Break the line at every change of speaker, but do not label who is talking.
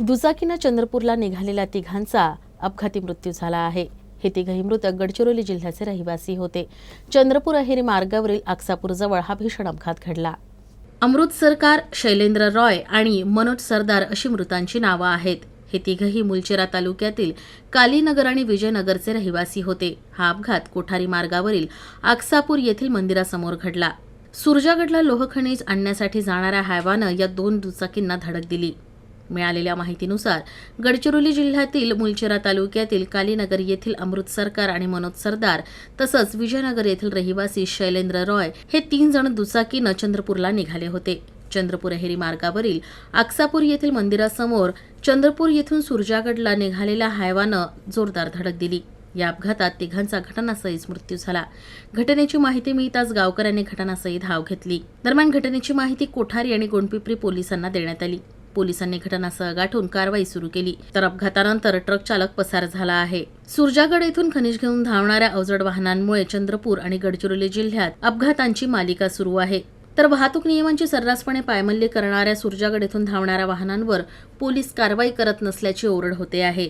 दुचाकीनं चंद्रपूरला निघालेल्या तिघांचा अपघाती मृत्यू झाला आहे. हे तिघही मृतक गडचिरोली जिल्ह्याचे रहिवासी होते. चंद्रपूर अहेरी मार्गावरील आक्सापूरजवळ हा भीषण अपघात घडला. अमृत सरकार शैलेंद्र रॉय आणि मनोज सरदार अशी मृतांची नावं आहेत. हे तिघही मुलचेरा तालुक्यातील कालीनगर आणि विजयनगरचे रहिवासी होते. हा अपघात कोठारी मार्गावरील आक्सापूर येथील मंदिरासमोर घडला. सुरजागडला लोहखनिज आणण्यासाठी जाणाऱ्या हायवानं या दोन दुचाकींना धडक दिली. मिळालेल्या माहितीनुसार गडचिरोली जिल्ह्यातील मुलचेरा तालुक्यातील कालीनगर येथील अमृत सरकार आणि मनोज सरदार तसंच विजयनगर येथील रहिवासी शैलेंद्र रॉय हे तीन जण दुचाकीनं चंद्रपूरला निघाले होते. चंद्रपूर अहेरी मार्गावरील आक्सापूर येथील मंदिरासमोर चंद्रपूर येथून सुरजागडला निघालेल्या हायवानं जोरदार धडक दिली. या अपघातात तिघांचा घटनास्थळीच मृत्यू झाला. घटनेची माहिती मिळताच गावकऱ्यांनी घटनास्थळी धाव घेतली. दरम्यान घटनेची माहिती कोठारी आणि गोंडपिपरी पोलिसांना देण्यात आली. पोलिसांनी घटनास्थळ गाठून कारवाई सुरू केली. तर अपघातानंतर ट्रक चालक पसार झाला आहे. सुरजागड येथून खनिज घेऊन धावणाऱ्या अवजड वाहनांमुळे चंद्रपूर आणि गडचिरोली जिल्ह्यात अपघातांची मालिका सुरू आहे. तर वाहतूक नियमांची सर्रासपणे पायमल्ली करणाऱ्या सुरजागड येथून धावणाऱ्या वाहनांवर पोलीस कारवाई करत नसल्याची ओरड होते आहे.